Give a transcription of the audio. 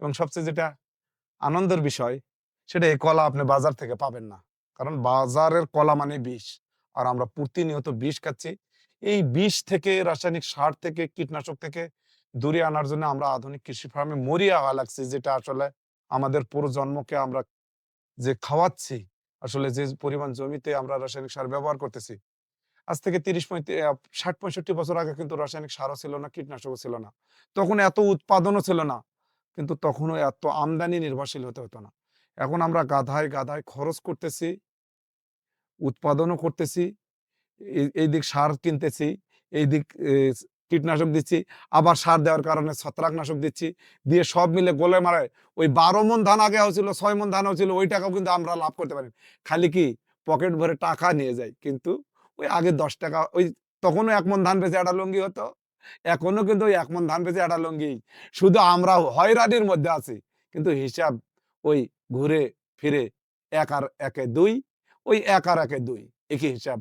এবং সবচেয়ে যেটা আনন্দের বিষয়, সেটা এই কলা আপনি বাজার থেকে পাবেন না। কারণ বাজারের কলা মানে বিষ। আর আমরা প্রতিনিয়ত বিষ খাচ্ছি। এই বিষ থেকে, রাসায়নিক সার থেকে, কীটনাশক থেকে দূরে আনার জন্য আমরা আধুনিক কৃষি ফার্মে মরিয়া হওয়া লাগছি, যেটা আসলে আমাদের পুরো জন্মকে আমরা যে খাওয়াচ্ছি, আসলে যে পরিমাণ জমিতে আমরা রাসায়নিক সার ব্যবহার করতেছি, আজ থেকে তিরিশ ষাট পঁয়ষট্টি বছর আগে কিন্তু রাসায়নিক সারও ছিল না, কীটনাশকও ছিল না। তখন এত উৎপাদনও ছিল না। কিন্তু তখনও এত আমদানি নির্ভরশীল হতে হতো না। এখন আমরা গাধায় গাধায় খরচ করতেছি, উৎপাদনও করতেছি এই- দিক সার কিনতেছি, এই দিক কীটনাশক দিচ্ছি, আবার সার দেওয়ার কারণে ছত্রাকনাশক দিচ্ছি, দিয়ে সব মিলে গোলে মারে। ওই বারো মন ধান আগে হয়েছিল, ছয় মন ধান হয়েছিল, ওই টাকাও কিন্তু আমরা লাভ করতে পারি খালি কি পকেট ভরে টাকা নিয়ে যাই, কিন্তু ওই আগে দশ টাকা, ওই তখনও এক মন ধান বেচে একটা লুঙ্গি হতো। এখনও কিন্তু এক মন ধান পেয়েছে একটা লুঙ্গি। শুধু আমরা হয়রানির মধ্যে আছি। কিন্তু হিসাব ওই ঘুরে ফিরে এক আর একে দুই, ওই এক আর একে দুই, একই হিসাব।